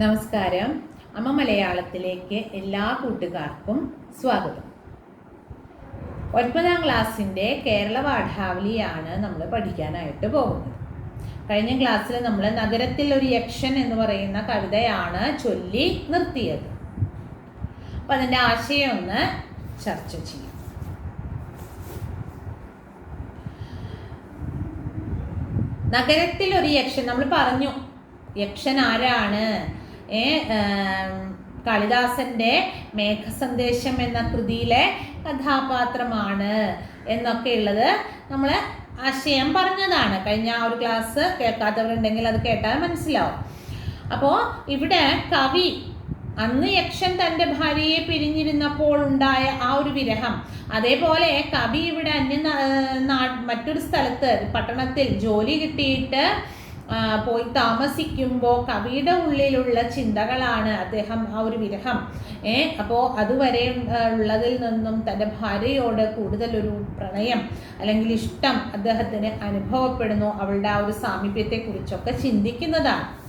നമസ്കാരം. അമ്മ മലയാളത്തിലേക്ക് എല്ലാ കൂട്ടുകാർക്കും സ്വാഗതം. ഒൻപതാം ക്ലാസ്സിന്റെ കേരള പാഠാവലിയാണ് നമ്മൾ പഠിക്കാനായിട്ട് പോകുന്നത്. കഴിഞ്ഞ ക്ലാസ്സിൽ നമ്മൾ നഗരത്തിൽ ഒരു യക്ഷൻ എന്ന് പറയുന്ന കവിതയാണ് ചൊല്ലി നിർത്തിയത്. അപ്പം അതിന്റെ ആശയം ഒന്ന് ചർച്ച ചെയ്യാം. നഗരത്തിൽ ഒരു യക്ഷൻ നമ്മൾ പറഞ്ഞു യക്ഷൻ ആരാണ്? ഏ കാളിദാസന്റെ മേഘസന്ദേശം എന്ന കൃതിയിലെ കഥാപാത്രമാണ് എന്നൊക്കെ ഉള്ളത് നമ്മൾ ആശയം പറഞ്ഞതാണ്. കഴിഞ്ഞ ആ ഒരു ക്ലാസ് കേൾക്കാത്തവരുണ്ടെങ്കിൽ അത് കേട്ടാൽ മനസ്സിലാവും. അപ്പോൾ ഇവിടെ കവി അന്ന് യക്ഷൻ തന്റെ ഭാര്യയെ പിരിഞ്ഞിരുന്നപ്പോൾ ഉണ്ടായ ആ ഒരു വിരഹം. അതേപോലെ കവി ഇവിടെ അന്യ മറ്റൊരു സ്ഥലത്ത് പട്ടണത്തിൽ ജോലി കിട്ടിയിട്ട് പോയി താമസിക്കുമ്പോൾ കവിയുടെ ഉള്ളിലുള്ള ചിന്തകളാണ് അദ്ദേഹം ആ ഒരു വിരഹം. ഏ അപ്പോൾ അതുവരെ ഉള്ളതിൽ നിന്നും തന്റെ ഭാര്യയോട് കൂടുതലൊരു പ്രണയം അല്ലെങ്കിൽ ഇഷ്ടം അദ്ദേഹത്തിന് അനുഭവപ്പെടുന്നു അവളുടെ ആ ഒരു സാമീപ്യത്തെക്കുറിച്ചൊക്കെ ചിന്തിക്കുന്നതാണ്.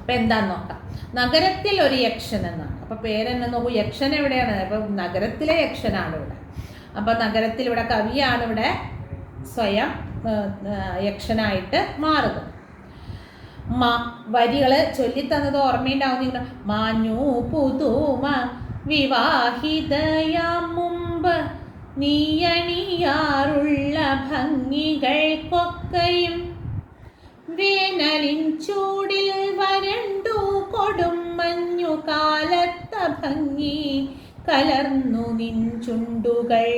അപ്പം എന്താന്ന് നോക്കാം. നഗരത്തിൽ ഒരു യക്ഷൻ എന്നാണ്. അപ്പം പേരെന്നെ നോക്കൂ. യക്ഷൻ എവിടെയാണ്? അപ്പം നഗരത്തിലെ യക്ഷനാണ് ഇവിടെ. അപ്പം നഗരത്തിൽ ഇവിടെ കവിയാണ് ഇവിടെ സ്വയം യക്ഷനായിട്ട് മാറുക മ വരികൾ ചൊല്ലിത്തന്നത് ഓർമ്മയുണ്ടാവുന്ന മാഞ്ഞു പുതുമ വിവാഹിതയാ മുമ്പ് നീയണിയാറുള്ള ഭംഗികൾക്കൊക്കെയും വേനലിൻ ചൂടിൽ വരണ്ടു കൊടും മഞ്ഞു കാലത്ത ഭംഗി കലർന്നു നിൻ ചുണ്ടുകൾ.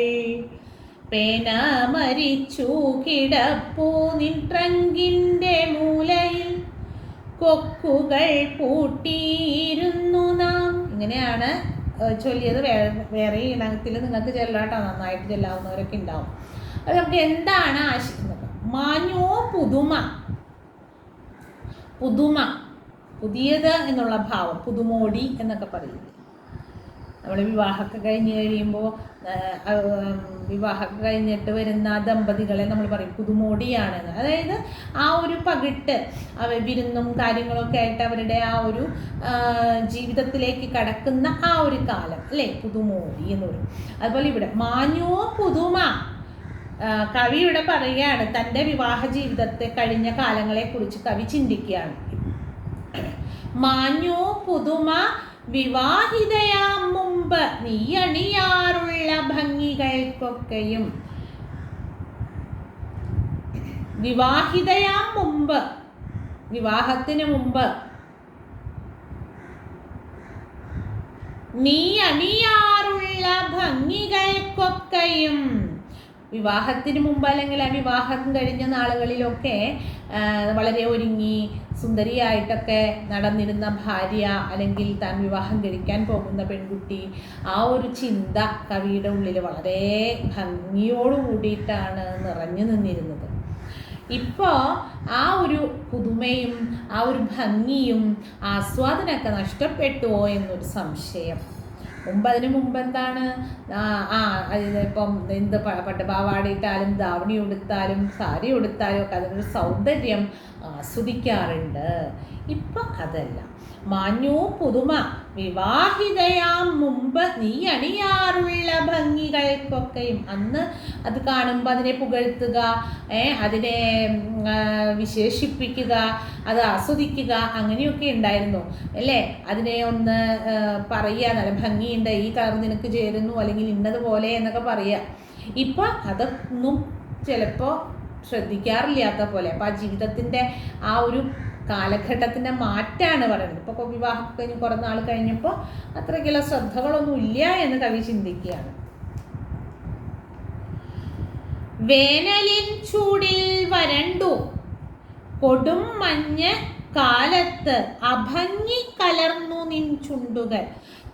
പേന മരിച്ചു കിടപ്പൂ നിൻ ട്രങ്കിന്റെ മൂലയിൽ. കൊക്കുകൾ പൂട്ടിയിരുന്നു നാം. ഇങ്ങനെയാണ് ചൊല്ലിയത്. വേറെ വേറെ ഇണത്തിൽ നിങ്ങൾക്ക് ചെല്ലാട്ടോ നന്നായിട്ട് ചെല്ലാവുന്നവരൊക്കെ ഉണ്ടാവും. അത് നമുക്ക് എന്താണ് ആശിക്കുന്നത് മാഞ്ഞോ പുതുമ? പുതുമ. പുതിയത് എന്നുള്ള ഭാവം. പുതുമോടി എന്നൊക്കെ പറയില്ലേ നമ്മൾ വിവാഹമൊക്കെ കഴിഞ്ഞ് കഴിയുമ്പോൾ വിവാഹമൊക്കെ കഴിഞ്ഞിട്ട് വരുന്ന ദമ്പതികളെ നമ്മൾ പറയും പുതുമോടിയാണ് അതായത് ആ ഒരു പകിട്ട് അവ വിരുന്നും കാര്യങ്ങളൊക്കെ ആയിട്ട് അവരുടെ ആ ഒരു ജീവിതത്തിലേക്ക് കടക്കുന്ന ആ ഒരു കാലം അല്ലേ? പുതുമോടി എന്ന് പറയും അതുപോലെ ഇവിടെ മാഞ്ഞോ പുതുമ കവി ഇവിടെ പറയുകയാണ് തന്റെ വിവാഹ ജീവിതത്തെ കഴിഞ്ഞ കാലങ്ങളെക്കുറിച്ച് കവി ചിന്തിക്കുകയാണ്. മാഞ്ഞോ പുതുമ വിവാഹിതയാം മുമ്പ് നീ അണിയാറുള്ള ഭംഗികൾക്കൊക്കെയും വിവാഹിതയാം മുമ്പ് വിവാഹത്തിന് മുമ്പ്. നീ അണിയാറുള്ള ഭംഗികൾക്കൊക്കെയും വിവാഹത്തിന് മുമ്പ് അല്ലെങ്കിൽ ആ വിവാഹം കഴിഞ്ഞ നാളുകളിലൊക്കെ വളരെ ഒരുങ്ങി സുന്ദരിയായിട്ടൊക്കെ നടന്നിരുന്ന ഭാര്യ അല്ലെങ്കിൽ താൻ വിവാഹം കഴിക്കാൻ പോകുന്ന പെൺകുട്ടി ആ ഒരു ചിന്ത കവിയുടെ ഉള്ളിൽ വളരെ ഭംഗിയോടു കൂടിയിട്ടാണ് നിറഞ്ഞു നിന്നിരുന്നത്. ഇപ്പോൾ ആ ഒരു പുതുമയും ആ ഒരു ഭംഗിയും ആസ്വാദനമൊക്കെ നഷ്ടപ്പെട്ടുവോ എന്നൊരു സംശയം. മുമ്പ് അതിന് മുമ്പ് എന്താണ്? ആ ഇപ്പം എന്ത് പട്ടുപാവാടയിട്ടാലും ധാവണി ഉടുത്താലും സാരി ഉടുത്താലും ഒക്കെ അതിനൊരു സൗന്ദര്യം ആസ്വദിക്കാറുണ്ട്. ഇപ്പം അതല്ല. മാഞ്ഞു പുതുമ വിവാഹിതയാം മുമ്പ് നീ അണിയാറുള്ള ഭംഗികൾക്കൊക്കെയും. അന്ന് അത് കാണുമ്പോൾ അതിനെ പുകഴ്ത്തുക അതിനെ വിശേഷിപ്പിക്കുക അത് ആസ്വദിക്കുക അങ്ങനെയൊക്കെ ഉണ്ടായിരുന്നു. അല്ലേ? അതിനെ ഒന്ന് പറയുക നല്ല ഭംഗിയുണ്ട് ഈ കളർ നിനക്ക് ചേരുന്നു അല്ലെങ്കിൽ ഇന്നതുപോലെ എന്നൊക്കെ പറയുക. ഇപ്പം അതൊന്നും ചിലപ്പോൾ ശ്രദ്ധിക്കാറില്ലാത്ത പോലെ. അപ്പോൾ ആ ജീവിതത്തിന്റെ ആ ഒരു കാലഘട്ടത്തിന്റെ മാറ്റാണ് പറയുന്നത്. ഇപ്പോൾ വിവാഹം കഴിഞ്ഞ് കുറേ നാൾ കഴിഞ്ഞപ്പോൾ അത്രയ്ക്കുള്ള ശ്രദ്ധകളൊന്നും ഇല്ല എന്ന് കവി ചിന്തിക്കുകയാണ്. വേനലിൻ ചൂടിൽ വരണ്ടു. കൊടും മഞ്ഞ് കാലത്ത് അഭങ്ങി കലർന്നു നിൻ ചുണ്ടുകൾ.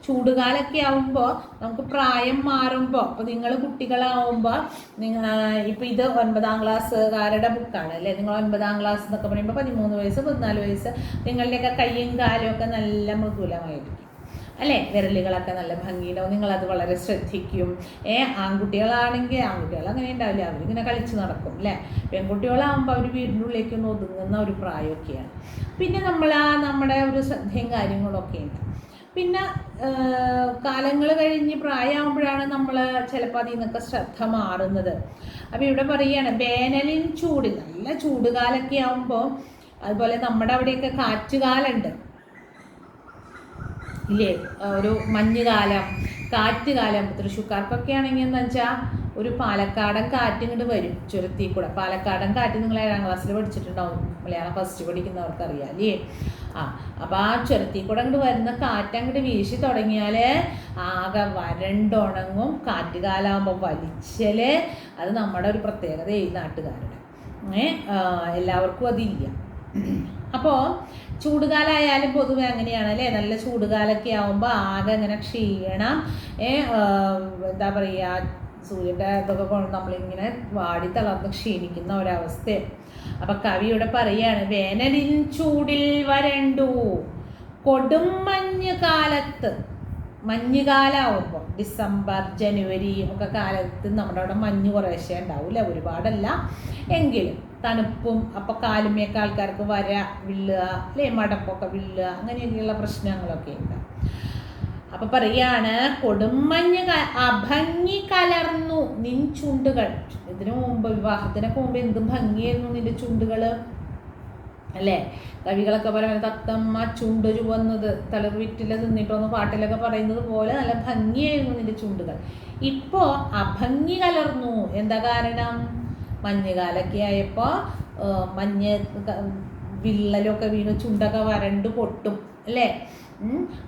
ചൂടുകാലൊക്കെ ആവുമ്പോൾ നമുക്ക് പ്രായം മാറുമ്പോൾ അപ്പോൾ നിങ്ങൾ കുട്ടികളാവുമ്പോൾ നിങ്ങൾ ഇപ്പോൾ ഇത് ഒൻപതാം ക്ലാസ്സുകാരുടെ ബുക്കാണ് അല്ലേ? നിങ്ങൾ ഒൻപതാം ക്ലാസ് എന്നൊക്കെ പറയുമ്പോൾ പതിമൂന്ന് വയസ്സ് പതിനാല് വയസ്സ് നിങ്ങളുടെയൊക്കെ കയ്യും കാലും ഒക്കെ നല്ല മൃദുലമായിരിക്കും അല്ലേ? വിരലുകളൊക്കെ നല്ല ഭംഗിയുണ്ടാവും. നിങ്ങളത് വളരെ ശ്രദ്ധിക്കും. ഏ ആൺകുട്ടികളാണെങ്കിൽ ആൺകുട്ടികൾ അങ്ങനെ ഉണ്ടാവില്ല. അവരിങ്ങനെ കളിച്ച് നടക്കും അല്ലേ? പെൺകുട്ടികളാകുമ്പോൾ അവർ വീടിന്റെ ഉള്ളിലേക്കൊന്ന് ഒതുങ്ങുന്ന ഒരു പ്രായമൊക്കെയാണ്. പിന്നെ നമ്മൾ ആ നമ്മുടെ ഒരു ശ്രദ്ധയും കാര്യങ്ങളൊക്കെ ഉണ്ട്. പിന്നെ കാലങ്ങൾ കഴിഞ്ഞ് പ്രായമാകുമ്പോഴാണ് നമ്മൾ ചിലപ്പോൾ അതിൽ നിന്നൊക്കെ ശ്രദ്ധ മാറുന്നത്. അപ്പോൾ ഇവിടെ പറയുകയാണ് വേനലിൻ ചൂട് നല്ല ചൂടുകാലൊക്കെ ആകുമ്പോൾ അതുപോലെ നമ്മുടെ അവിടെയൊക്കെ കാറ്റുകാലുണ്ട് ഇല്ലേ? ഒരു മഞ്ഞുകാലം കാറ്റുകാലം തൃശ്ശൂക്കാർക്കൊക്കെ ആണെങ്കിൽ എന്താ വെച്ചാൽ ഒരു പാലക്കാടൻ കാറ്റ് ഇങ്ങോട്ട് വരും ചുരത്തി കൂടെ പാലക്കാടൻ കാറ്റ് നിങ്ങൾ ഏഴാം ക്ലാസ്സിൽ പഠിച്ചിട്ടുണ്ടാവും. മലയാളം ഫസ്റ്റ് പഠിക്കുന്നവർക്കറിയാം അല്ലേ? ആ അപ്പോൾ ആ ചുരത്തിൽ കൂടെ അങ്ങോട്ട് വരുന്ന കാറ്റ് അങ്ങോട്ട് വീശി തുടങ്ങിയാൽ ആകെ വരണ്ടുണങ്ങും. കാറ്റ് കാലാകുമ്പോൾ വലിച്ചൽ അത് നമ്മുടെ ഒരു പ്രത്യേകത ഈ നാട്ടുകാരുടെ. എല്ലാവർക്കും അതില്ല. അപ്പോൾ ചൂടുകാലമായാലും പൊതുവെ അങ്ങനെയാണ് അല്ലേ? നല്ല ചൂടുകാലമൊക്കെ ആകുമ്പോൾ ആകെ ഇങ്ങനെ ക്ഷീണം. എന്താ പറയുക സൂര്യന്റെ ഇതൊക്കെ നമ്മളിങ്ങനെ വാടി തളർന്ന് ക്ഷീണിക്കുന്ന ഒരവസ്ഥ അപ്പം കവി ഇവിടെ പറയാണ് വേനലിൻ ചൂടിൽ വരണ്ടു. കൊടും മഞ്ഞ് കാലത്ത് മഞ്ഞുകാലാവുമ്പോൾ ഡിസംബർ ജനുവരി ഒക്കെ കാലത്ത് നമ്മുടെ അവിടെ മഞ്ഞ് കുറേശ്ശേ ഉണ്ടാവില്ല? ഒരുപാടല്ല. എങ്കിലും തണുപ്പും അപ്പോൾ കാലുമേക്ക് ആൾക്കാർക്ക് വര വിള്ളുക അല്ലേ? മടപ്പൊക്കെ വിള്ളുക അങ്ങനെയൊക്കെയുള്ള പ്രശ്നങ്ങളൊക്കെ ഉണ്ട്. അപ്പൊ പറയാണ് കൊടുമഞ്ഞ് അഭംഗി കലർന്നു നിൻ ചുണ്ടുകൾ. ഇതിനു മുമ്പ് വിവാഹത്തിനൊക്കെ മുമ്പ് എന്ത് ഭംഗിയായിരുന്നു നിന്റെ ചുണ്ടുകൾ അല്ലേ? കവികളൊക്കെ പറയുന്നത് തത്തമ്മ ചുണ്ട് ചുവന്നത് തളർവിറ്റിൽ നിന്നിട്ടോന്ന് പാട്ടിലൊക്കെ പറയുന്നത് പോലെ നല്ല ഭംഗിയായിരുന്നു നിന്റെ ചുണ്ടുകൾ. ഇപ്പോ അഭംഗി കലർന്നു. എന്താ കാരണം? മഞ്ഞുകാലൊക്കെ ആയപ്പോൾ മഞ്ഞ് വിള്ളലൊക്കെ വീണ് ചുണ്ടൊക്കെ വരണ്ട് പൊട്ടും. അല്ലേ?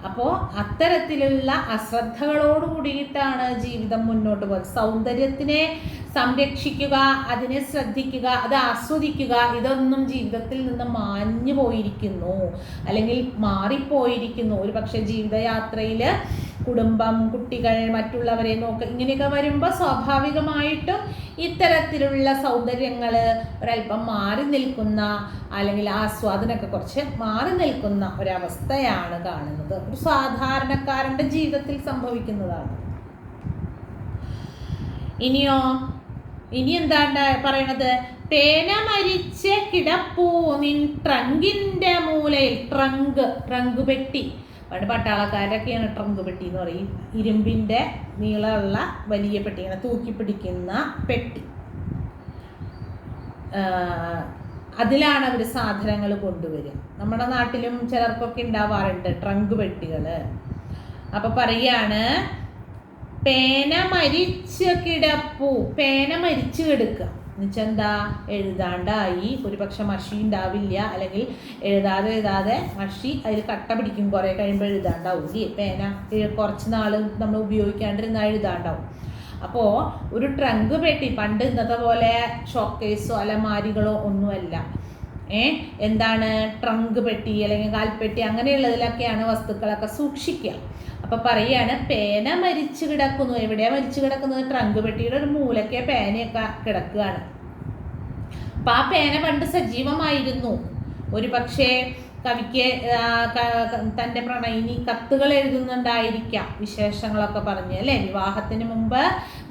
അപ്പോൾ അത്തരത്തിലുള്ള അശ്രദ്ധകളോട് കൂടിയിട്ടാണ് ജീവിതം മുന്നോട്ട് പോകുന്നത് സൗന്ദര്യത്തിനെ സംരക്ഷിക്കുക അതിനെ ശ്രദ്ധിക്കുക അത് ആസ്വദിക്കുക ഇതൊന്നും ജീവിതത്തിൽ നിന്ന് മാഞ്ഞു പോയിരിക്കുന്നു. അല്ലെങ്കിൽ മാറിപ്പോയിരിക്കുന്നു. ഒരു പക്ഷേ ജീവിതയാത്രയിൽ കുടുംബം കുട്ടികൾ മറ്റുള്ളവരെ നോക്ക ഇങ്ങനെയൊക്കെ വരുമ്പോൾ സ്വാഭാവികമായിട്ടും ഇത്തരത്തിലുള്ള സൗന്ദര്യങ്ങൾ ഒരല്പം മാറി നിൽക്കുന്ന അല്ലെങ്കിൽ ആസ്വാദനമൊക്കെ കുറച്ച് മാറി നിൽക്കുന്ന ഒരവസ്ഥയാണ് കാണുന്നത്. ഒരു സാധാരണക്കാരന്റെ ജീവിതത്തിൽ സംഭവിക്കുന്നതാണ്. ഇനിയോ ഇനി എന്താണ് പറയണത്? പേന മരിച്ച കിടപ്പൂ നിൻ ട്രങ്കിന്റെ മൂലയിൽ ട്രങ്ക് ട്രങ്ക് പെട്ടി. പണ്ട് പട്ടാളക്കാരൊക്കെയാണ് ട്രങ്ക് പെട്ടി എന്ന് പറയും. ഇരുമ്പിന്റെ നീളമുള്ള വലിയ പെട്ടി ഇങ്ങനെ തൂക്കി പിടിക്കുന്ന പെട്ടി. അതിലാണ് അവർ സാധനങ്ങൾ കൊണ്ടുവരിക. നമ്മുടെ നാട്ടിലും ചിലർക്കൊക്കെ ഉണ്ടാവാറുണ്ട് ട്രങ്ക് പെട്ടികൾ അപ്പോൾ പറയാണ് പേന മരിച്ച കിടപ്പു പേന മരിച്ചു കിടക്കുക. എന്നുവെച്ചെന്താ എഴുതാണ്ടായി. ഒരു പക്ഷെ മഷി ഉണ്ടാവില്ല. അല്ലെങ്കിൽ എഴുതാതെ എഴുതാതെ മഷി അതിൽ കട്ട പിടിക്കും. കുറേ കഴിയുമ്പോൾ എഴുതാണ്ടാവും ഇല്ലേ? പേന കുറച്ച് നാൾ നമ്മൾ ഉപയോഗിക്കാണ്ടിരുന്നാൽ എഴുതാണ്ടാവും. അപ്പോൾ ഒരു ട്രങ്ക് പെട്ടി. പണ്ട് ഇന്നത്തെ പോലെ ഷോക്കേസോ അലമാരികളോ ഒന്നുമല്ല. എന്താണ്? ട്രങ്ക് പെട്ടി അല്ലെങ്കിൽ കാൽപ്പെട്ടി അങ്ങനെയുള്ളതിലൊക്കെയാണ് വസ്തുക്കളൊക്കെ സൂക്ഷിക്കുക. അപ്പോൾ പറയാണ് പേന മരിച്ചു കിടക്കുന്നു. എവിടെയാണ് മരിച്ചു കിടക്കുന്നത്? ട്രങ്ക് പെട്ടിയുടെ ഒരു മൂലക്കെ പേനയൊക്കെ കിടക്കുകയാണ്. അപ്പം ആ പേന പണ്ട് സജീവമായിരുന്നു. ഒരു പക്ഷേ കവിക്ക് തന്റെ പ്രണയിനി കത്തുകൾ എഴുതുന്നുണ്ടായിരിക്കാം. വിശേഷങ്ങളൊക്കെ പറഞ്ഞ് അല്ലേ? വിവാഹത്തിന് മുമ്പ്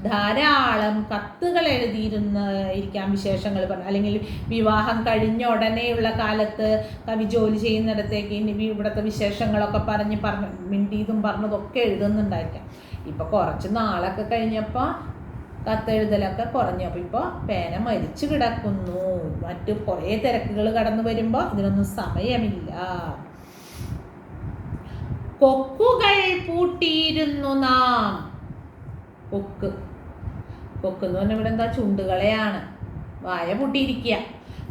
ധാരാളം കത്തുകൾ എഴുതിയിരുന്നിരിക്കാം വിശേഷങ്ങൾ പറഞ്ഞു. അല്ലെങ്കിൽ വിവാഹം കഴിഞ്ഞ ഉടനെയുള്ള കാലത്ത് കവി ജോലി ചെയ്യുന്നിടത്തേക്ക് ഇനി ഇവിടുത്തെ വിശേഷങ്ങളൊക്കെ പറഞ്ഞ് പറഞ്ഞു മിണ്ടിയതും പറഞ്ഞതൊക്കെ എഴുതുന്നുണ്ടായിരിക്കാം. ഇപ്പം കുറച്ച് നാളൊക്കെ കഴിഞ്ഞപ്പോൾ കത്തെഴുതലൊക്കെ കുറഞ്ഞു. അപ്പോൾ ഇപ്പോൾ പേന മരിച്ചു കിടക്കുന്നു. മറ്റു കുറേ തിരക്കുകൾ കടന്നു വരുമ്പോൾ ഇതിനൊന്നും സമയമില്ല. കൊക്കുകൾ പൂട്ടിയിരുന്നു നാം. കൊക്ക്. കൊക്ക് എന്ന് പറഞ്ഞാൽ ഇവിടെ എന്താ? ചുണ്ടുകളെയാണ്. വായ പൂട്ടിയിരിക്കുക.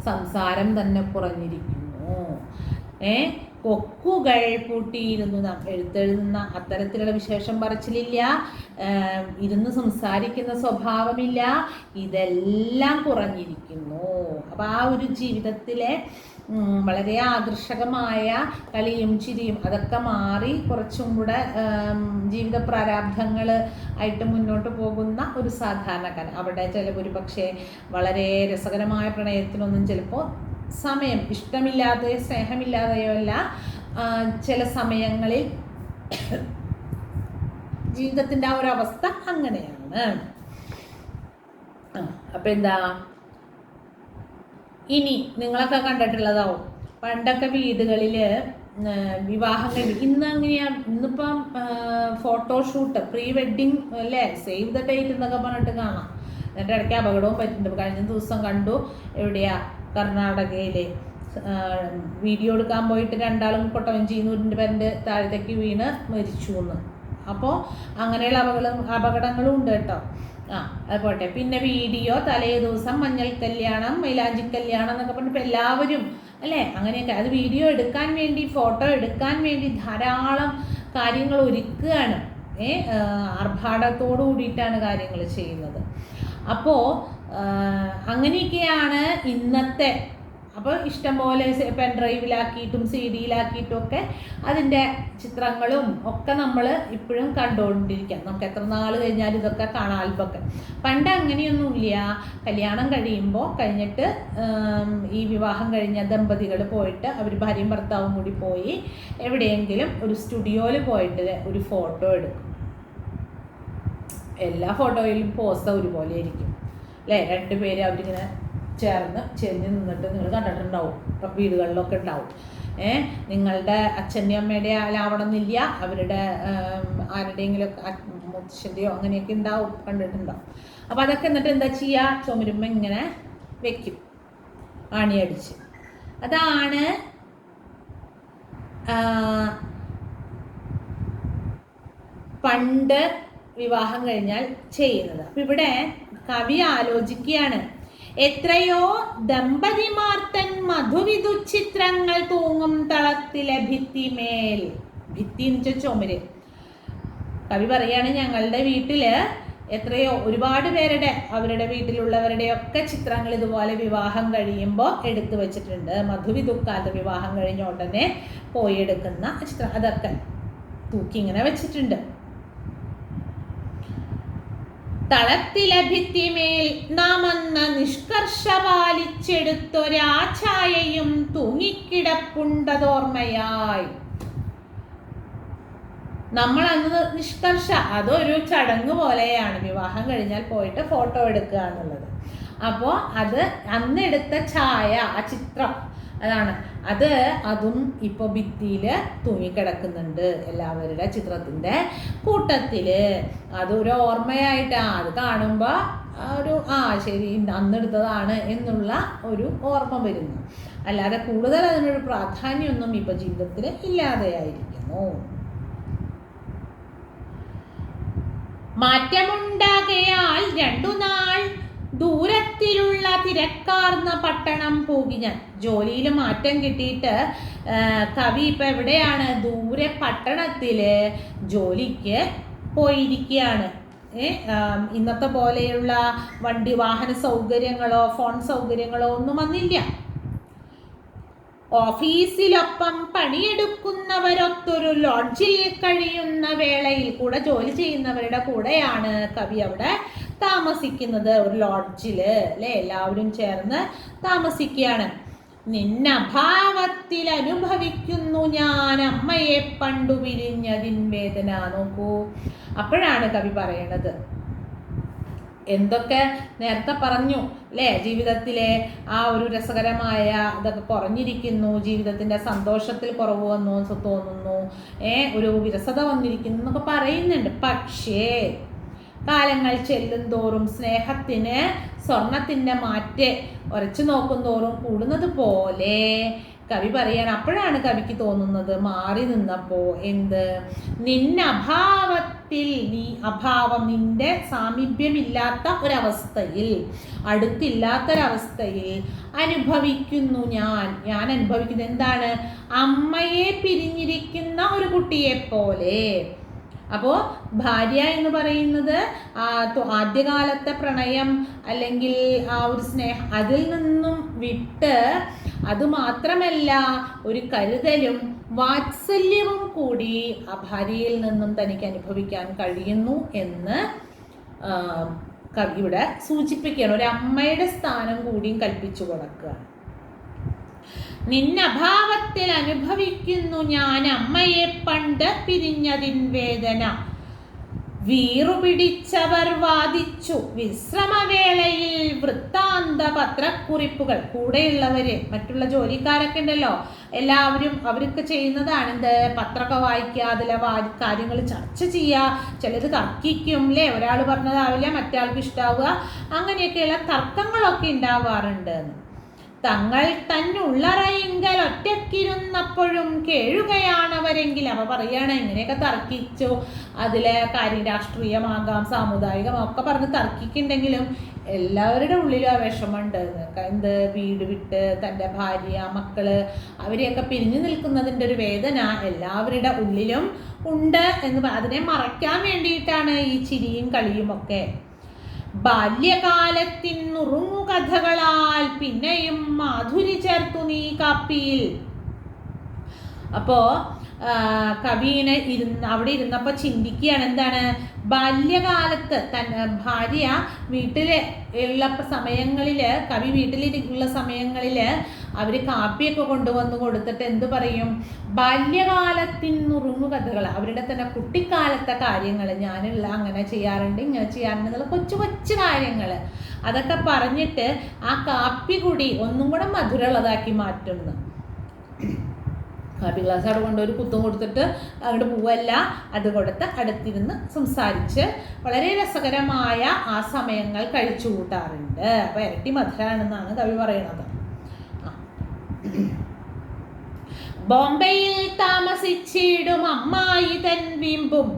സംസാരം തന്നെ കുറഞ്ഞിരിക്കുന്നു. ഏ? കൊക്കുകൾ പൂട്ടിയിരുന്നു എഴുത്തെഴുതുന്ന അത്തരത്തിലുള്ള വിശേഷം പറച്ചിലില്ല. ഇരുന്ന് സംസാരിക്കുന്ന സ്വഭാവമില്ല. ഇതെല്ലാം കുറഞ്ഞിരിക്കുന്നു. അപ്പോൾ ആ ഒരു ജീവിതത്തിലെ വളരെ ആകർഷകമായ കളിയും ചിരിയും അതൊക്കെ മാറി കുറച്ചും കൂടെ ജീവിത പ്രാരാബ്ധങ്ങൾ ആയിട്ട് മുന്നോട്ട് പോകുന്ന ഒരു സാധാരണക്കാരൻ അവിടെ ചില ഒരു പക്ഷേ വളരെ രസകരമായ പ്രണയത്തിനൊന്നും ചിലപ്പോൾ സമയം ഇഷ്ടമില്ലാതെയോ സ്നേഹമില്ലാതെയോ അല്ല ചില സമയങ്ങളിൽ ജീവിതത്തിന്റെ ആ ഒരു അവസ്ഥ അങ്ങനെയാണ്. അപ്പം എന്താ? ഇനി നിങ്ങളൊക്കെ കണ്ടിട്ടുള്ളതാവും. പണ്ടൊക്കെ വീടുകളിൽ വിവാഹം കഴിഞ്ഞു ഇന്ന് അങ്ങനെയാ ഇന്നിപ്പം ഫോട്ടോഷൂട്ട് പ്രീ വെഡിങ് അല്ലേ? സേവ് ദ ഡേറ്റ് എന്നൊക്കെ പറഞ്ഞിട്ട് കാണാം. എന്നിട്ട് ഇടയ്ക്ക് അപകടവും പറ്റുന്നുണ്ട് കഴിഞ്ഞ ദിവസം കണ്ടു എവിടെയാ? കർണാടകയിലെ. വീഡിയോ എടുക്കാൻ പോയിട്ട് രണ്ടാളും കൊട്ടവഞ്ചിന്നൂരിന്റെ പേരന്റെ താഴത്തേക്ക് വീണ് മരിച്ചു എന്ന് അപ്പോൾ അങ്ങനെയുള്ള അപകടം അപകടങ്ങളും ഉണ്ട് കേട്ടോ. ആ അത് പോട്ടെ. പിന്നെ വീഡിയോ തലേ ദിവസം മഞ്ഞൾ കല്യാണം മൈലാഞ്ചി കല്യാണം എന്നൊക്കെ പറഞ്ഞിട്ട് എല്ലാവരും അല്ലേ? അങ്ങനെയൊക്കെ. അത് വീഡിയോ എടുക്കാൻ വേണ്ടി ഫോട്ടോ എടുക്കാൻ വേണ്ടി ധാരാളം കാര്യങ്ങൾ ഒരുക്കുകയാണ്. ഏ ആർഭാടത്തോടു കൂടിയിട്ടാണ് കാര്യങ്ങൾ ചെയ്യുന്നത്. അപ്പോൾ അങ്ങനെയൊക്കെയാണ് ഇന്നത്തെ. അപ്പോൾ ഇഷ്ടംപോലെ പെൻ ഡ്രൈവിലാക്കിയിട്ടും സി ഡിയിലാക്കിയിട്ടും ഒക്കെ അതിന്റെ ചിത്രങ്ങളും ഒക്കെ നമ്മൾ ഇപ്പോഴും കണ്ടുകൊണ്ടിരിക്കാം. നമുക്ക് എത്ര നാൾ കഴിഞ്ഞാലും ഇതൊക്കെ കാണാം ആൽബമൊക്കെ പണ്ട് അങ്ങനെയൊന്നുമില്ല. കല്യാണം കഴിയുമ്പോൾ കഴിഞ്ഞിട്ട് ഈ വിവാഹം കഴിഞ്ഞ ദമ്പതികൾ പോയിട്ട് അവർ ഭാര്യയും ഭർത്താവും കൂടി പോയി എവിടെയെങ്കിലും ഒരു സ്റ്റുഡിയോയിൽ പോയിട്ട് ഒരു ഫോട്ടോ എടുക്കും. എല്ലാ ഫോട്ടോയിലും പോസ് ഒരുപോലെ ആയിരിക്കും അല്ലേ രണ്ടുപേര് അവരിങ്ങനെ ചേർന്ന് ചെരിഞ്ഞ് നിന്നിട്ട് നിങ്ങൾ കണ്ടിട്ടുണ്ടാവും. ഇപ്പം വീടുകളിലൊക്കെ ഉണ്ടാവും. ഏ? നിങ്ങളുടെ അച്ഛന്റെ അമ്മയുടെ ആലാവണമെന്നില്ല അവരുടെ ആരുടെയെങ്കിലും മുത്തശ്ശന്റെയോ അങ്ങനെയൊക്കെ ഉണ്ടാവും. കണ്ടിട്ടുണ്ടാവും. അപ്പോൾ അതൊക്കെ എന്നിട്ട് എന്താ ചെയ്യുക ചുമരുമ്പ ഇങ്ങനെ വെക്കും. ആണിയടിച്ച് അതാണ് പണ്ട് വിവാഹം കഴിഞ്ഞാൽ ചെയ്യുന്നത്. അപ്പം ഇവിടെ കവി ആലോചിക്കുകയാണ്. എത്രയോ ദമ്പതിമാർ തൻ മധുവിധുചിത്രങ്ങൾ തൂങ്ങും തളത്തിലെ ഭിത്തിമേൽ. ഭിത്തി എന്ന് വെച്ചാൽ ചുമര്. കവി പറയാണ് ഞങ്ങളുടെ വീട്ടിൽ എത്രയോ ഒരുപാട് പേരുടെ അവരുടെ വീട്ടിലുള്ളവരുടെ ഒക്കെ ചിത്രങ്ങൾ ഇതുപോലെ വിവാഹം കഴിയുമ്പോൾ എടുത്തു വെച്ചിട്ടുണ്ട്. മധുവിധുക്കാലത്ത് വിവാഹം കഴിഞ്ഞ ഉടനെ പോയി എടുക്കുന്ന ചിത്രം. അതൊക്കെ തൂക്കി ഇങ്ങനെ വെച്ചിട്ടുണ്ട്. തളത്തിലെ ഭിത്തിമേൽ നാം അന്ന് നിഷ്കർഷ പാലിച്ചെടുത്തൊരാഛായയും തൂങ്ങിക്കിടപ്പുണ്ടതോർമ്മയായി. നമ്മൾ അന്ന് നിഷ്കർഷ അതൊരു ചടങ്ങ് പോലെയാണ്. വിവാഹം കഴിഞ്ഞാൽ പോയിട്ട് ഫോട്ടോ എടുക്കുക എന്നുള്ളത്. അപ്പോൾ അത് അന്നെടുത്ത ഛായ ആ ചിത്രം അതാണ്. അത് അതും ഇപ്പോൾ ഭിത്തിയിൽ തൂങ്ങിക്കിടക്കുന്നുണ്ട് എല്ലാവരുടെ ചിത്രത്തിന്റെ കൂട്ടത്തിൽ അതൊരു ഓർമ്മയായിട്ടാണ് അത് കാണുമ്പോൾ ഒരു ആ ശരി അന്നെടുത്തതാണ് എന്നുള്ള ഒരു ഓർമ്മ വരുന്നു. അല്ലാതെ കൂടുതൽ അതിനൊരു പ്രാധാന്യമൊന്നും ഇപ്പോൾ ജീവിതത്തിൽ ഇല്ലാതെയായിരിക്കുന്നു മാറ്റമുണ്ടാകയാൽ രണ്ടു നാൾ ദൂരത്തിലുള്ള തിരക്കാർന്ന പട്ടണം പോകി ഞാൻ. ജോലിയിൽ മാറ്റം കിട്ടിയിട്ട് കവി ഇപ്പം എവിടെയാണ്? ദൂരെ പട്ടണത്തിൽ ജോലിക്ക് പോയിരിക്കുകയാണ് ഇന്നത്തെ പോലെയുള്ള വണ്ടി വാഹന സൗകര്യങ്ങളോ ഫോൺ സൗകര്യങ്ങളോ ഒന്നും വന്നില്ല. ഓഫീസിലൊപ്പം പണിയെടുക്കുന്നവരൊത്തൊരു ലോഡ്ജിൽ കഴിയുന്ന വേളയിൽ കൂടെ ജോലി ചെയ്യുന്നവരുടെ കൂടെയാണ് കവി അവിടെ താമസിക്കുന്നത് ഒരു ലോഡ്ജിൽ അല്ലെ? എല്ലാവരും ചേർന്ന് താമസിക്കുകയാണ്. നിന്നഭാവത്തിൽ അനുഭവിക്കുന്നു ഞാൻ. അമ്മയെ പണ്ടു പിരിഞ്ഞതിൻ വേദന നോക്കൂ. അപ്പോഴാണ് കവി പറയണത്. എന്തൊക്കെ നേരത്തെ പറഞ്ഞു അല്ലേ? ജീവിതത്തിലെ ആ ഒരു രസകരമായ ഇതൊക്കെ കുറഞ്ഞിരിക്കുന്നു. ജീവിതത്തിന്റെ സന്തോഷത്തിൽ കുറവ് വന്നു തോന്നുന്നു. ഏ ഒരു വിരസത വന്നിരിക്കുന്നു എന്നൊക്കെ പറയുന്നുണ്ട്. പക്ഷേ കാലങ്ങൾ ചെല്ലും തോറും സ്നേഹത്തിന് സ്വർണത്തിന്റെ മാറ്റ് ഉരച്ചു നോക്കും തോറും കൂടുന്നത് പോലെ. കവി പറയാൻ അപ്പോഴാണ് കവിക്ക് തോന്നുന്നത് മാറി നിന്നപ്പോ എന്ത്? നിന്നഭാവത്തിൽ നീ അഭാവം നിന്റെ സാമീപ്യമില്ലാത്ത ഒരവസ്ഥയിൽ അടുത്തില്ലാത്തൊരവസ്ഥയിൽ അനുഭവിക്കുന്നു ഞാൻ. ഞാൻ അനുഭവിക്കുന്നത് എന്താണ്? അമ്മയെ പിരിഞ്ഞിരിക്കുന്ന ഒരു കുട്ടിയെ പോലെ അപ്പോൾ ഭാര്യ എന്ന് പറയുന്നത് ആദ്യകാലത്തെ പ്രണയം അല്ലെങ്കിൽ ആ ഒരു സ്നേഹം അതിൽ നിന്നും വിട്ട് അതുമാത്രമല്ല ഒരു കരുതലും വാത്സല്യവും കൂടി ആ ഭാര്യയിൽ നിന്നും തനിക്ക് അനുഭവിക്കാൻ കഴിയുന്നു എന്ന് കവിയുടെ സൂചിപ്പിക്കുകയാണ്. ഒരു അമ്മയുടെ സ്ഥാനം കൂടിയും കൽപ്പിച്ചു കൊടുക്കുക നിന്നഭാവത്തിൽ അനുഭവിക്കുന്നു ഞാൻ അമ്മയെ പണ്ട് പിരിഞ്ഞതിൻ വേദന. വീറുപിടിച്ചവർ വാദിച്ചു. വിശ്രമവേളയിൽ വൃത്താന്ത പത്രക്കുറിപ്പുകൾ കൂടെയുള്ളവര് മറ്റുള്ള ജോലിക്കാരൊക്കെ ഉണ്ടല്ലോ എല്ലാവരും അവർക്ക് ചെയ്യുന്നതാണ് എന്ത് പത്രമൊക്കെ വായിക്കുക അതിലെ കാര്യങ്ങൾ ചർച്ച ചെയ്യുക. ചിലത് തർക്കിക്കും അല്ലേ ഒരാൾ പറഞ്ഞതാവില്ല മറ്റേ ഇഷ്ടാവുക. അങ്ങനെയൊക്കെയുള്ള തർക്കങ്ങളൊക്കെ ഉണ്ടാവാറുണ്ട്. തങ്ങൾ തന്നുള്ളറയിങ്കൽ ഒറ്റക്കിരുന്നപ്പോഴും കേഴുകയാണവരെങ്കിൽ അവ പറയാണ് ഇങ്ങനെയൊക്കെ തർക്കിച്ചു? അതിലെ കാര്യം രാഷ്ട്രീയമാകാം സാമുദായികം ഒക്കെ പറഞ്ഞ് തർക്കിക്കുണ്ടെങ്കിലും എല്ലാവരുടെ ഉള്ളിലും ആ വിഷമമുണ്ട്. എന്ത് വീട് വിട്ട് തന്റെ ഭാര്യ മക്കൾ അവരെയൊക്കെ പിരിഞ്ഞു നിൽക്കുന്നതിന്റെ ഒരു വേദന എല്ലാവരുടെ ഉള്ളിലും ഉണ്ട് എന്ന് അതിനെ മറയ്ക്കാൻ വേണ്ടിയിട്ടാണ് ഈ ചിരിയും കളിയും ഒക്കെ. ബാല്യകാലത്തിൻ നുറുങ്ങുകഥകളാൽ പിന്നെയും മാധുരി ചേർത്തു നീ കാപ്പിയിൽ. അപ്പോ കവിനെ ഇരുന്ന് അവിടെ ഇരുന്നപ്പോൾ ചിന്തിക്കുകയാണ് എന്താണ്? ബാല്യകാലത്ത് തൻ ഭാര്യ വീട്ടിൽ ഉള്ള സമയങ്ങളിൽ കവി വീട്ടിലുള്ള സമയങ്ങളിൽ അവർ കാപ്പിയൊക്കെ കൊണ്ടുവന്ന് കൊടുത്തിട്ട് എന്ത് പറയും? ബാല്യകാലത്തിൻ നുറുങ്ങു കഥകൾ അവരുടെ തന്നെ കുട്ടിക്കാലത്തെ കാര്യങ്ങൾ ഞാനുള്ള അങ്ങനെ ചെയ്യാറുണ്ട് ഇങ്ങനെ ചെയ്യാറുണ്ട് എന്നുള്ള കൊച്ചു കൊച്ചു കാര്യങ്ങൾ അതൊക്കെ പറഞ്ഞിട്ട് ആ കാപ്പി കൂടി ഒന്നും കൂടെ മധുരമുള്ളതാക്കി മാറ്റുന്നു. കാപ്പി ഗ്ലാസ് അവിടെ കൊണ്ട് ഒരു കുത്തും കൊടുത്തിട്ട് അങ്ങോട്ട് പോവല്ല. അത് കൊടുത്ത് അടുത്തിരുന്ന് സംസാരിച്ച് വളരെ രസകരമായ ആ സമയങ്ങൾ കഴിച്ചു കൂട്ടാറുണ്ട് അപ്പോൾ ഇരട്ടി മധുരമാണെന്നാണ് കവി പറയുന്നത്. ബോംബെയിൽ താമസിച്ചിടും അമ്മായി തൻ വീമ്പും.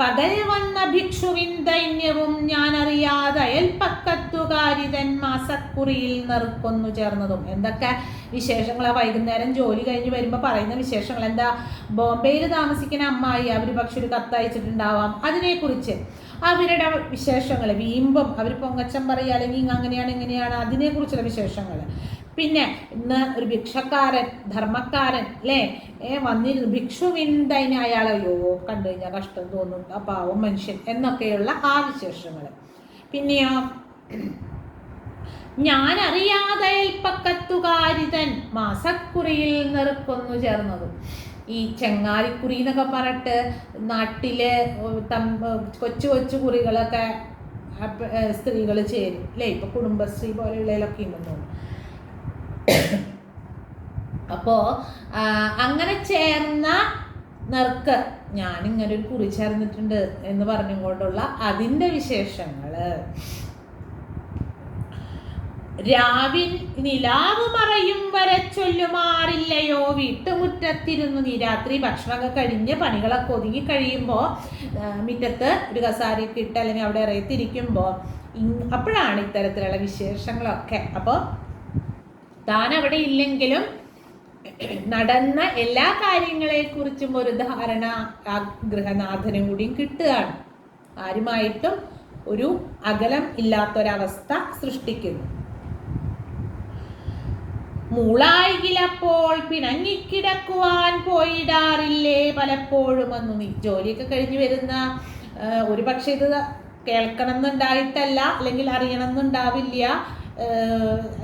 പകൽ വന്ന ഭിക്ഷുവിൻ ദൈന്യവും ഞാൻ അറിയാതെ അയൽപ്പക്കത്തുകാരിതൻ മാസക്കുറിയിൽ നെറുക്കൊന്നു ചേർന്നതും. എന്തൊക്കെ വിശേഷങ്ങളാ? വൈകുന്നേരം ജോലി കഴിഞ്ഞ് വരുമ്പോൾ പറയുന്ന വിശേഷങ്ങൾ എന്താ? ബോംബെയിൽ താമസിക്കുന്ന അമ്മായി അവർ പക്ഷെ ഒരു കത്തയച്ചിട്ടുണ്ടാവാം അതിനെക്കുറിച്ച് അവരുടെ വിശേഷങ്ങൾ വീമ്പും അവർ പൊങ്ങച്ചം പറയുക അല്ലെങ്കിൽ അങ്ങനെയാണ് ഇങ്ങനെയാണ് അതിനെക്കുറിച്ചുള്ള വിശേഷങ്ങൾ. പിന്നെ ഇന്ന് ഒരു ഭിക്ഷക്കാരൻ ധർമ്മക്കാരൻ അല്ലേ? ഏ വന്നിരുന്നു. ഭിക്ഷുവിന്തതിന് അയാളെ അയ്യോ കണ്ടു കഴിഞ്ഞാൽ കഷ്ടം തോന്നുന്നു ആ പാവം മനുഷ്യൻ എന്നൊക്കെയുള്ള ആ വിശേഷങ്ങൾ. പിന്നെയോ? ഞാൻ അറിയാതെ പക്കത്തുകാരിതൻ മാസക്കുറിയിൽ നിറക്കൊന്നു ചേർന്നതും. ഈ ചെങ്ങാലിക്കുറി എന്നൊക്കെ പറഞ്ഞിട്ട് നാട്ടിലെ കൊച്ചു കൊച്ചു കുറികളൊക്കെ സ്ത്രീകൾ ചേരും. അല്ലേ? ഇപ്പൊ കുടുംബശ്രീ പോലെയുള്ളതിലൊക്കെ ഉണ്ടെന്ന് അപ്പോ അങ്ങനെ ചേർന്ന നെർക്ക് ഞാനിങ്ങനെ ഒരു കുറി ചേർന്നിട്ടുണ്ട് എന്ന് പറഞ്ഞുകൊണ്ടുള്ള അതിന്റെ വിശേഷങ്ങൾ. രാവിൻ നിലാവ് മറയും വരെ ചൊല്ലുമാറില്ലയോ? വീട്ടുമുറ്റത്തിരുന്നു നീ. രാത്രി ഭക്ഷണമൊക്കെ കഴിഞ്ഞ് പണികളൊക്കെ ഒതുങ്ങി കഴിയുമ്പോൾ മുറ്റത്ത് ഒരു കസാരയൊക്കെ ഇട്ട് അല്ലെങ്കിൽ അവിടെ ഇറയത്തിരിക്കുമ്പോൾ അപ്പോഴാണ് ഇത്തരത്തിലുള്ള വിശേഷങ്ങളൊക്കെ. അപ്പോൾ താൻ അവിടെ ഇല്ലെങ്കിലും നടന്ന എല്ലാ കാര്യങ്ങളെക്കുറിച്ചും ഒരു ധാരണ ആ ഗൃഹനാഥനും കൂടിയും കിട്ടുകയാണ്. ആരുമായിട്ടും ഒരു അകലം ഇല്ലാത്തൊരവസ്ഥ സൃഷ്ടിക്കുന്നു. മൂളായിലപ്പോൾ പിണങ്ങിക്കിടക്കുവാൻ പോയിടാറില്ലേ പലപ്പോഴും ഒന്നും ഈ ജോലിയൊക്കെ കഴിഞ്ഞു വരുന്ന ഒരു പക്ഷേ ഇത് കേൾക്കണം എന്നുണ്ടായിട്ടല്ല അല്ലെങ്കിൽ അറിയണം എന്നുണ്ടാവില്ല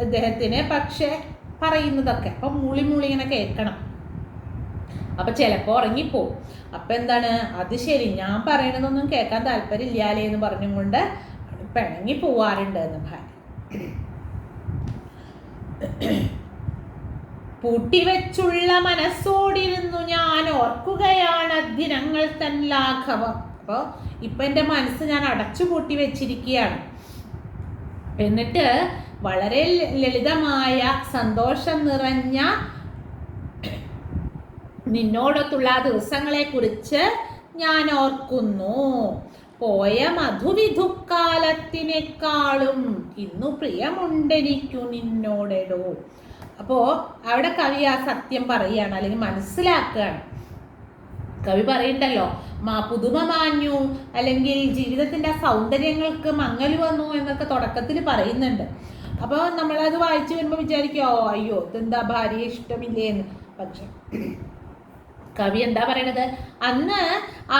അദ്ദേഹത്തിന് പക്ഷെ പറയുന്നതൊക്കെ. അപ്പം മുളി മുളി ഇങ്ങനെ കേൾക്കണം. അപ്പം ചിലപ്പോൾ ഉറങ്ങിപ്പോവും. അപ്പം എന്താണ്? അത് ശരി ഞാൻ പറയണതൊന്നും കേൾക്കാൻ താല്പര്യമില്ലാലേ എന്ന് പറഞ്ഞും കൊണ്ട് പിണങ്ങി പോവാറുണ്ട് എന്ന് ഭാര്യ പൂട്ടിവെച്ചുള്ള മനസ്സോടിരുന്നു ഞാൻ ഓർക്കുകയാണ് ദിനങ്ങൾ തൻ ലാഘവം. അപ്പോൾ ഇപ്പം എന്റെ മനസ്സ് ഞാൻ അടച്ചു പൂട്ടി വെച്ചിരിക്കുകയാണ് എന്നിട്ട് വളരെ ലളിതമായ സന്തോഷം നിറഞ്ഞ നിന്നോടൊത്തുള്ള ദിവസങ്ങളെ കുറിച്ച് ഞാൻ ഓർക്കുന്നു. പോയ മധുവിധുക്കാലത്തിനേക്കാളും ഇന്നു പ്രിയമുണ്ടെനിക്കു നിന്നോടെടോ. അപ്പോ അവിടെ കവി ആ സത്യം പറയുകയാണ് അല്ലെങ്കിൽ മനസ്സിലാക്കുകയാണ്. കവി പറയണ്ടല്ലോ മാ പുതുമ മാഞ്ഞു അല്ലെങ്കിൽ ജീവിതത്തിന്റെ സൗന്ദര്യങ്ങൾക്ക് മങ്ങൽ വന്നു എന്നൊക്കെ തുടക്കത്തിൽ പറയുന്നുണ്ട്. അപ്പോൾ നമ്മളത് വായിച്ചു വരുമ്പോൾ വിചാരിക്കോ അയ്യോ ഇതെന്താ ഭാര്യയെ ഇഷ്ടമില്ലേന്ന്? പക്ഷെ കവി എന്താ പറയണത്? അന്ന്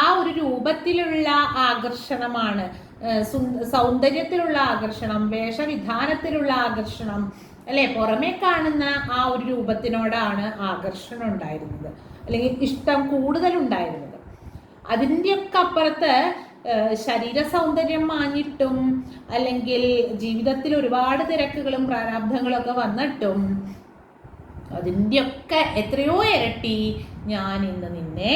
ആ ഒരു രൂപത്തിലുള്ള ആകർഷണമാണ് സൗന്ദര്യത്തിലുള്ള ആകർഷണം വേഷവിധാനത്തിലുള്ള ആകർഷണം അല്ലെ? പുറമേ കാണുന്ന ആ ഒരു രൂപത്തിനോടാണ് ആകർഷണം ഉണ്ടായിരുന്നത് അല്ലെങ്കിൽ ഇഷ്ടം കൂടുതലുണ്ടായിരുന്നത്. അതിന്റെയൊക്കെ അപ്പുറത്ത് ശരീര സൗന്ദര്യം മാഞ്ഞിട്ടും അല്ലെങ്കിൽ ജീവിതത്തിൽ ഒരുപാട് തിരക്കുകളും പ്രാരാബ്ധങ്ങളും ഒക്കെ വന്നിട്ടും അതിന്റെയൊക്കെ എത്രയോ ഇരട്ടി ഞാൻ ഇന്ന് നിന്നെ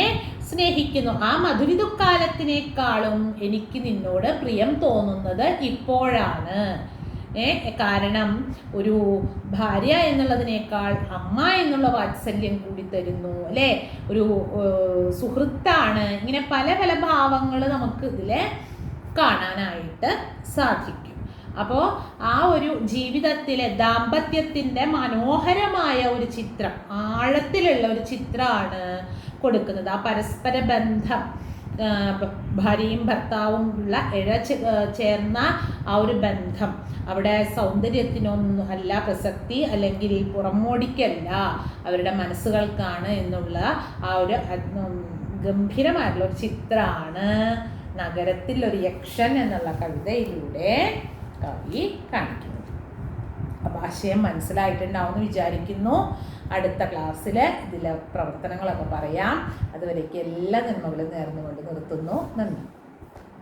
സ്നേഹിക്കുന്നു. ആ മധുരിതുക്കാലത്തിനേക്കാളും എനിക്ക് നിന്നോട് പ്രിയം തോന്നുന്നത് ഇപ്പോഴാണ്. കാരണം ഒരു ഭാര്യ എന്നുള്ളതിനേക്കാൾ അമ്മ എന്നുള്ള വാത്സല്യം കൂടി തരുന്നു അല്ലേ? ഒരു സുഹൃത്താണ്. ഇങ്ങനെ പല പല ഭാവങ്ങൾ നമുക്ക് ഇതിൽ കാണാനായിട്ട് സാധിക്കും. അപ്പോൾ ആ ഒരു ജീവിതത്തിലെ ദാമ്പത്യത്തിന്റെ മനോഹരമായ ഒരു ചിത്രം ആഴത്തിലുള്ള ഒരു ചിത്രമാണ് കൊടുക്കുന്നത്. ആ പരസ്പര ബന്ധം ഭാര്യയും ഭർത്താവും ഉള്ള ഇഴ ചേർന്ന ആ ഒരു ബന്ധം. അവിടെ സൗന്ദര്യത്തിനൊന്നും അല്ല പ്രസക്തി അല്ലെങ്കിൽ പുറമോടിക്കല്ല അവരുടെ മനസ്സുകൾക്കാണ് എന്നുള്ള ആ ഒരു ഗംഭീരമായിട്ടുള്ള ഒരു ചിത്രമാണ് നഗരത്തിൽ ഒരു യക്ഷൻ എന്നുള്ള കവിതയിലൂടെ കവി കാണിക്കുന്നത്. അപ്പം ആശയം മനസ്സിലായിട്ടുണ്ടാവും എന്ന് വിചാരിക്കുന്നു. അടുത്ത ക്ലാസ്സിൽ ഇതിലെ പ്രവർത്തനങ്ങളൊക്കെ പറയാം. അതുവരേക്ക് എല്ലാ നന്മകളും നേർന്നുകൊണ്ട് നിർത്തുന്നു. നന്ദി.